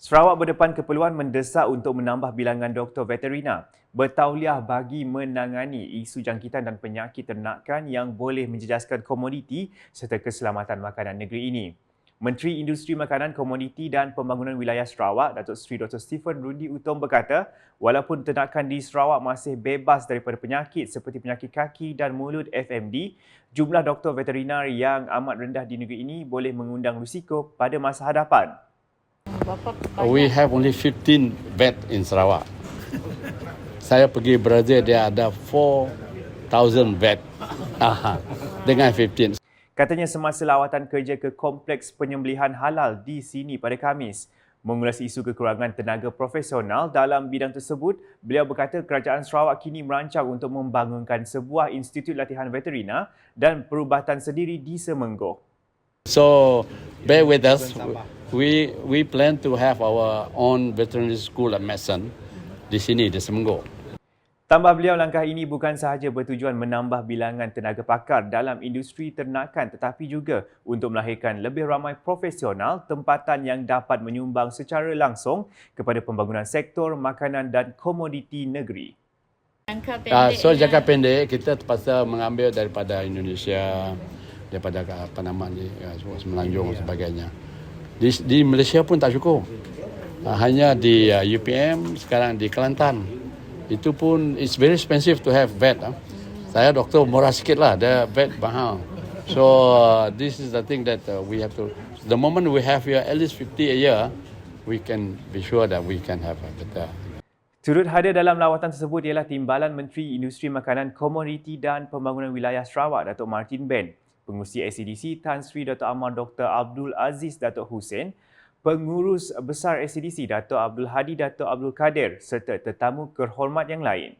Sarawak berdepan keperluan mendesak untuk menambah bilangan doktor veterina bertauliah bagi menangani isu jangkitan dan penyakit ternakan yang boleh menjejaskan komoditi serta keselamatan makanan negeri ini. Menteri Industri Makanan, Komoditi dan Pembangunan Wilayah Sarawak, Datuk Seri Dr. Stephen Rudy Utom berkata, walaupun ternakan di Sarawak masih bebas daripada penyakit seperti penyakit kaki dan mulut FMD, jumlah doktor veterinar yang amat rendah di negeri ini boleh mengundang risiko pada masa hadapan. We have only 15 vet in Sarawak. Saya pergi Brazil dia ada 4,000 vet. Aha, dengan 15. Katanya semasa lawatan kerja ke Kompleks Penyembelihan Halal di sini pada Khamis, mengulas isu kekurangan tenaga profesional dalam bidang tersebut, beliau berkata kerajaan Sarawak kini merancang untuk membangunkan sebuah institut latihan veterina dan perubatan sendiri di Semenggoh. So bear with us. We we plan to have our own veterinary school at medicine di sini di Semenggoh. Tambah beliau, langkah ini bukan sahaja bertujuan menambah bilangan tenaga pakar dalam industri ternakan tetapi juga untuk melahirkan lebih ramai profesional tempatan yang dapat menyumbang secara langsung kepada pembangunan sektor makanan dan komoditi negeri. Jangka Uh, pendek. so jangka pendek kita terpaksa mengambil daripada Indonesia daripada apa nama ni uh, Semenanjung dan sebagainya. Di, di Malaysia pun tak cukup. Uh, hanya di uh, UPM sekarang di Kelantan. Itu pun it's very expensive to have vet. Uh. Saya doktor murah sikit lah, dia vet mahal. So uh, this is the thing that uh, we have to. The moment we have here at least 50 a year, we can be sure that we can have a better Turut hadir dalam lawatan tersebut ialah Timbalan Menteri Industri Makanan, Komoditi dan Pembangunan Wilayah Sarawak, Datuk Martin Ben, Pengurusi SCDC Tan Sri Datuk Amar Dr. Abdul Aziz Datuk Hussein, Pengurus Besar SCDC Datuk Abdul Hadi Datuk Abdul Kadir serta tetamu kehormat yang lain.